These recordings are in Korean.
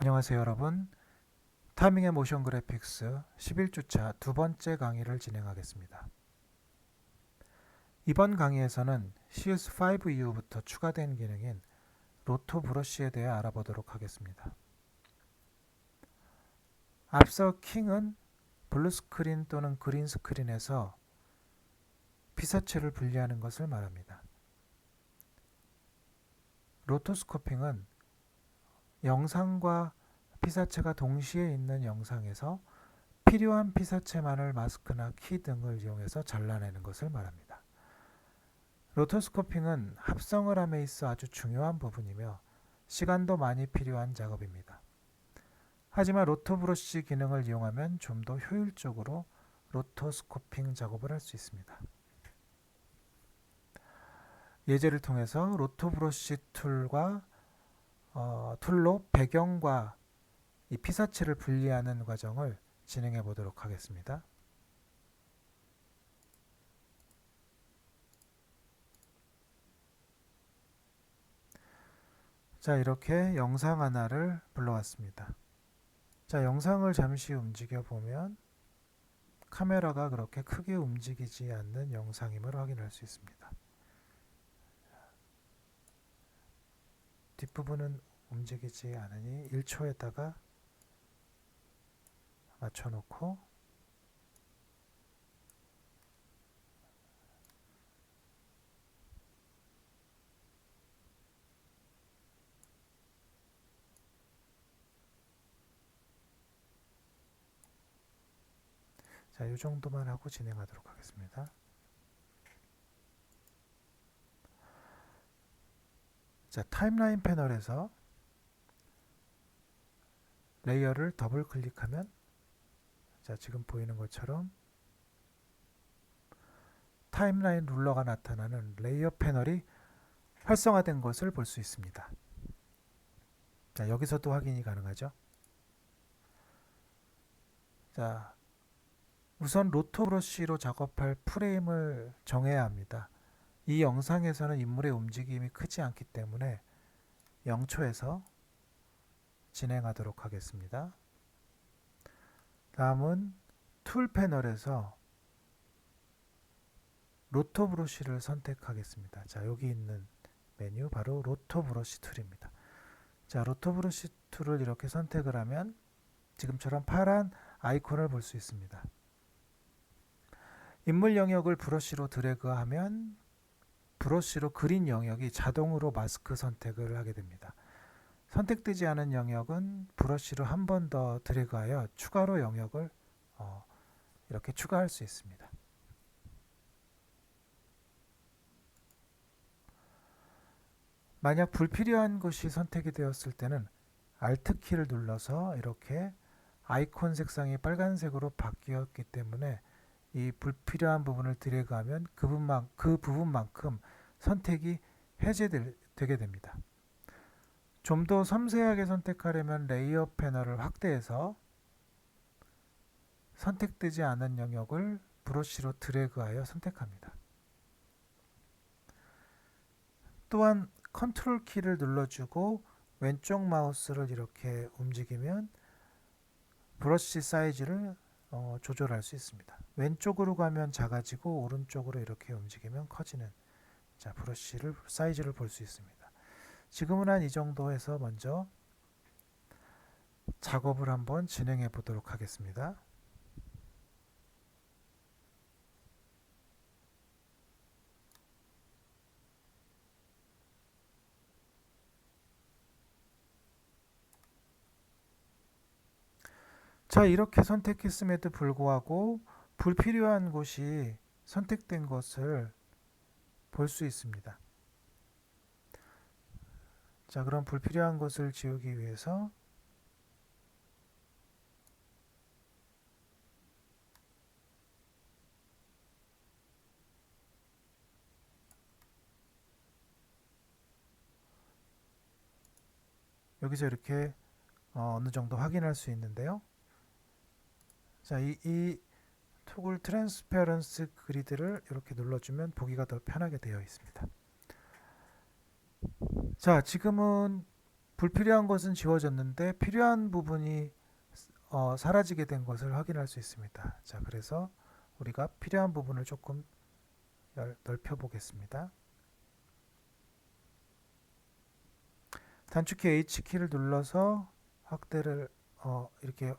안녕하세요 여러분 타밍의 모션 그래픽스 11주차 두 번째 강의를 진행하겠습니다. 이번 강의에서는 CS5 이후부터 추가된 기능인 로토 브러쉬에 대해 알아보도록 하겠습니다. 앞서 킹은 블루 스크린 또는 그린 스크린에서 피사체를 분리하는 것을 말합니다. 로토스코핑은 영상과 피사체가 동시에 있는 영상에서 필요한 피사체만을 마스크나 키 등을 이용해서 잘라내는 것을 말합니다. 로토스코핑은 합성을 함에 있어 아주 중요한 부분이며 시간도 많이 필요한 작업입니다. 하지만 로토 브러쉬 기능을 이용하면 좀 더 효율적으로 로토스코핑 작업을 할 수 있습니다. 예제를 통해서 로토 브러쉬 툴과 어, 툴로 배경과 이 피사체를 분리하는 과정을 진행해 보도록 하겠습니다. 자, 이렇게 영상 하나를 불러왔습니다. 자, 영상을 잠시 움직여 보면 카메라가 그렇게 크게 움직이지 않는 영상임을 확인할 수 있습니다. 뒷부분은 움직이지 않으니 1초에다가 맞춰놓고 자, 이 정도만 하고 진행하도록 하겠습니다. 자, 타임라인 패널에서 레이어를 더블 클릭하면 자, 지금 보이는 것처럼 타임라인 룰러가 나타나는 레이어 패널이 활성화된 것을 볼 수 있습니다. 자, 여기서도 확인이 가능하죠. 자, 우선 로토 브러쉬로 작업할 프레임을 정해야 합니다. 이 영상에서는 인물의 움직임이 크지 않기 때문에 0초에서 진행하도록 하겠습니다. 다음은 툴 패널에서 로토 브러쉬를 선택하겠습니다. 자, 여기 있는 메뉴 바로 로토 브러쉬 툴입니다. 자, 로토 브러쉬 툴을 이렇게 선택을 하면 지금처럼 파란 아이콘을 볼 수 있습니다. 인물 영역을 브러쉬로 드래그하면 브러쉬로 그린 영역이 자동으로 마스크 선택을 하게 됩니다. 선택되지 않은 영역은 브러쉬로 한 번 더 드래그하여 추가로 영역을 어, 이렇게 추가할 수 있습니다. 만약 불필요한 것이 선택이 되었을 때는 Alt 키를 눌러서 이렇게 아이콘 색상이 빨간색으로 바뀌었기 때문에 이 불필요한 부분을 드래그하면 그, 부분만, 그 부분만큼 선택이 해제되게 됩니다. 좀 더 섬세하게 선택하려면 레이어 패널을 확대해서 선택되지 않은 영역을 브러쉬로 드래그하여 선택합니다. 또한 컨트롤 키를 눌러주고 왼쪽 마우스를 이렇게 움직이면 브러쉬 사이즈를 어, 조절할 수 있습니다. 왼쪽으로 가면 작아지고 오른쪽으로 이렇게 움직이면 커지는 자 브러쉬를 사이즈를 볼 수 있습니다. 지금은 한 이 정도 해서 먼저 작업을 한번 진행해 보도록 하겠습니다. 자, 이렇게 선택했음에도 불구하고 불필요한 곳이 선택된 것을 볼 수 있습니다. 자, 그럼 불필요한 것을 지우기 위해서 여기서 이렇게 어, 어느 정도 확인할 수 있는데요. 자, 이, 이 토글 트랜스페런스 그리드를 이렇게 눌러주면 보기가 더 편하게 되어 있습니다. 자, 지금은 불필요한 것은 지워졌는데 필요한 부분이 어, 사라지게 된 것을 확인할 수 있습니다. 자, 그래서 우리가 필요한 부분을 조금 열- 넓혀 보겠습니다. 단축키 H키를 눌러서 확대를 어, 이렇게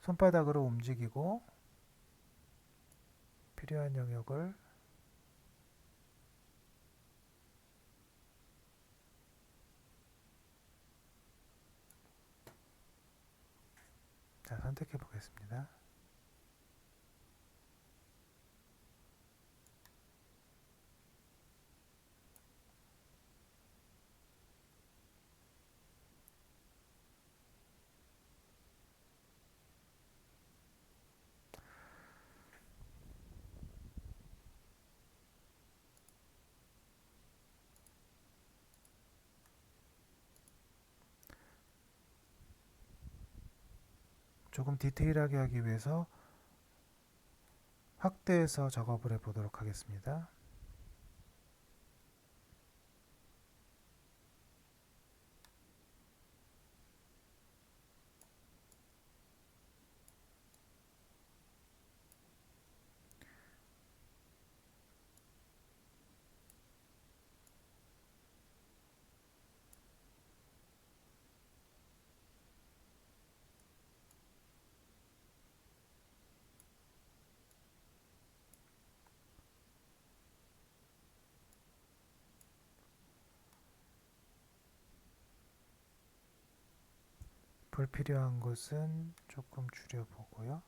손바닥으로 움직이고 필요한 영역을 자, 선택해 보겠습니다. 조금 디테일하게 하기 위해서 확대해서 작업을 해 보도록 하겠습니다. 불필요한 것은 조금 줄여보고요.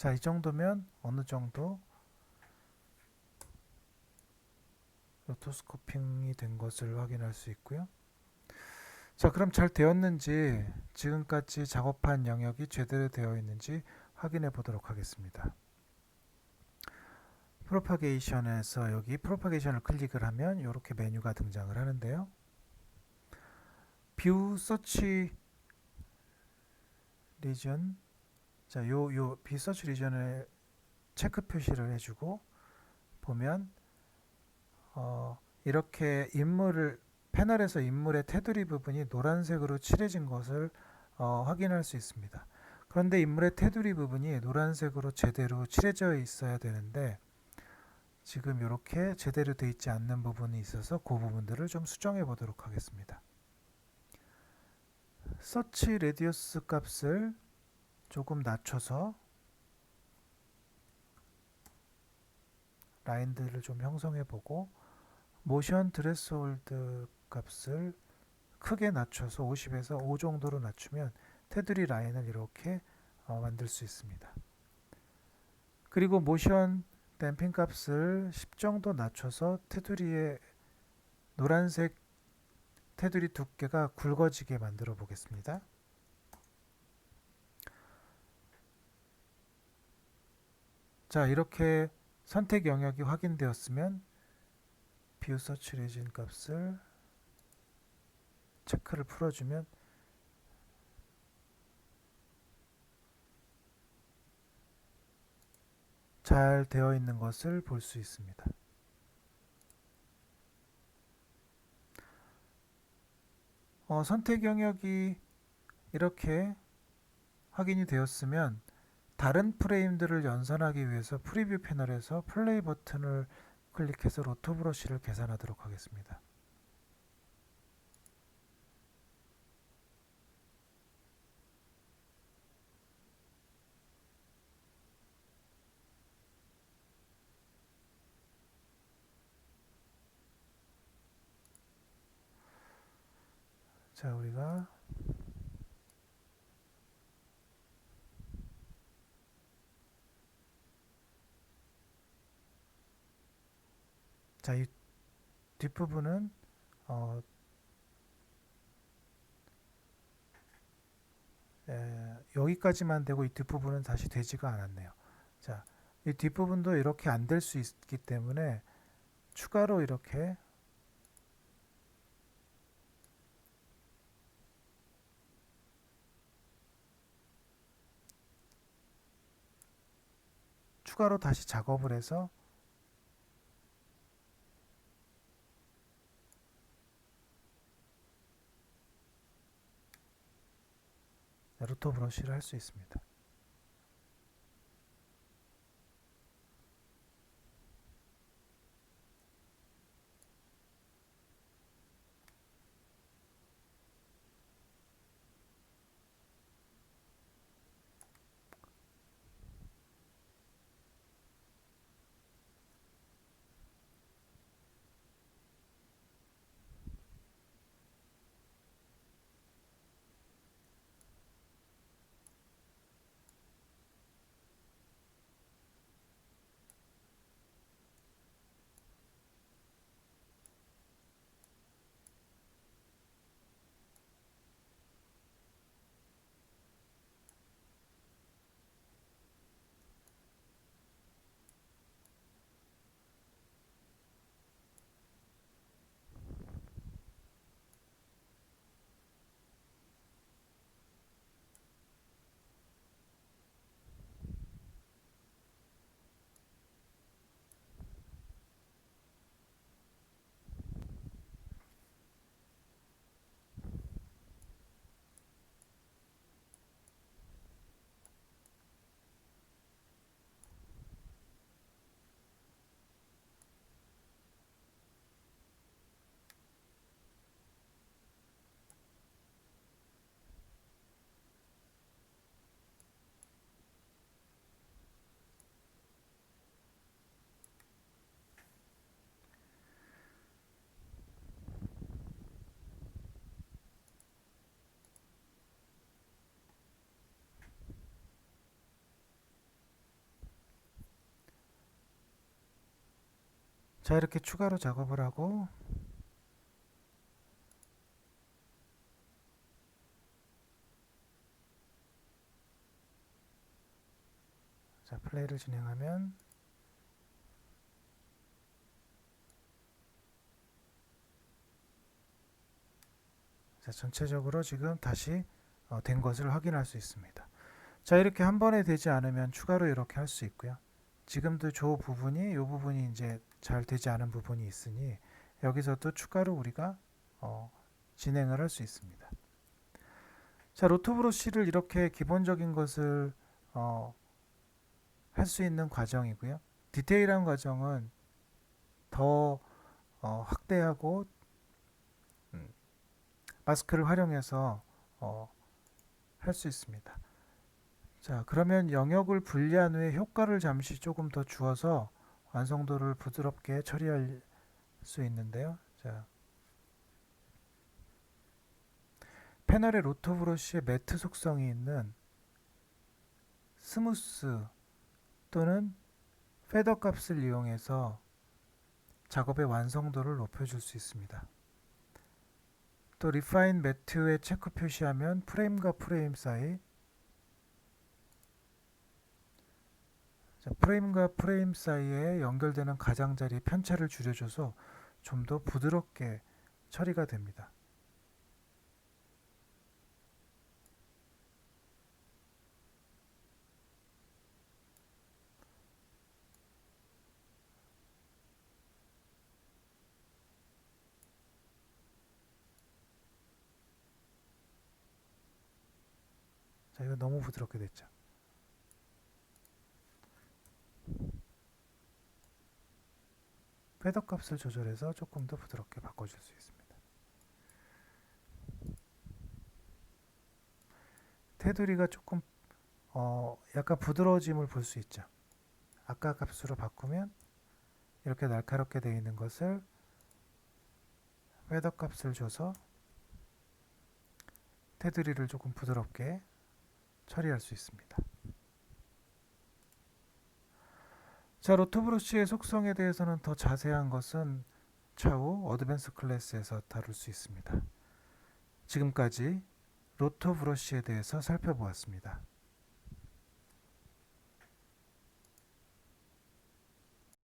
자, 이 정도면 어느 정도 로토스코핑이 된 것을 확인할 수 있고요. 자, 그럼 잘 되었는지 지금까지 작업한 영역이 제대로 되어 있는지 확인해 보도록 하겠습니다. 프로파게이션에서 여기 프로파게이션을 클릭을 하면 이렇게 메뉴가 등장을 하는데요. 뷰 서치 리전 자, 요, 요 비서치 리전을 체크 표시를 해주고 보면 어, 이렇게 인물을 패널에서 인물의 테두리 부분이 노란색으로 칠해진 것을 어, 확인할 수 있습니다. 그런데 인물의 테두리 부분이 노란색으로 제대로 칠해져 있어야 되는데 지금 이렇게 제대로 되어 있지 않는 부분이 있어서 그 부분들을 좀 수정해 보도록 하겠습니다. 서치 레디어스 값을 조금 낮춰서 라인들을 좀 형성해 보고 모션 드레스홀드 값을 크게 낮춰서 50에서 5 정도로 낮추면 테두리 라인을 이렇게 어, 만들 수 있습니다. 그리고 모션 댐핑 값을 10 정도 낮춰서 테두리의 노란색 테두리 두께가 굵어지게 만들어 보겠습니다. 자 이렇게 선택 영역이 확인되었으면 뷰 서치 레진 값을 체크를 풀어주면 잘 되어 있는 것을 볼 수 있습니다. 어, 선택 영역이 이렇게 확인이 되었으면 다른 프레임들을 연산하기 위해서 프리뷰 패널에서 플레이 버튼을 클릭해서 로토 브러쉬를 계산하도록 하겠습니다. 자, 우리가 자, 이 뒷부분은 어, 에, 여기까지만 되고 이 뒷부분은 다시 되지가 않았네요. 자, 이 뒷부분도 이렇게 안 될 수 있기 때문에 추가로 이렇게 추가로 다시 작업을 해서 루터 브러쉬를 할 수 있습니다. 자, 이렇게 추가로 작업을 하고 자, 플레이를 진행하면 자, 전체적으로 지금 다시 어, 된 것을 확인할 수 있습니다. 자, 이렇게 한 번에 되지 않으면 추가로 이렇게 할 수 있고요. 지금도 저 부분이 이 부분이 이제 잘 되지 않은 부분이 있으니 여기서도 추가로 우리가 어, 진행을 할 수 있습니다. 자, 로토브로시를 이렇게 기본적인 것을 어, 할 수 있는 과정이고요. 디테일한 과정은 더 어, 확대하고 음, 마스크를 활용해서 어, 할 수 있습니다. 자, 그러면 영역을 분리한 후에 효과를 잠시 조금 더 주어서 완성도를 부드럽게 처리할 수 있는데요. 자, 패널의 로터 브러쉬의 매트 속성이 있는 스무스 또는 페더 값을 이용해서 작업의 완성도를 높여줄 수 있습니다. 또 리파인 매트에 체크 표시하면 프레임과 프레임 사이 프레임과 프레임 사이에 연결되는 가장자리 편차를 줄여줘서 좀 더 부드럽게 처리가 됩니다. 자, 이거 너무 부드럽게 됐죠. 패더 값을 조절해서 조금 더 부드럽게 바꿔줄 수 있습니다. 테두리가 조금 어, 약간 부드러워짐을 볼 수 있죠. 아까 값으로 바꾸면 이렇게 날카롭게 되어 있는 것을 패더 값을 줘서 테두리를 조금 부드럽게 처리할 수 있습니다. 자, 로토브러쉬의 속성에 대해서는 더 자세한 것은 차후 어드밴스 클래스에서 다룰 수 있습니다. 지금까지 로토브러쉬에 대해서 살펴보았습니다.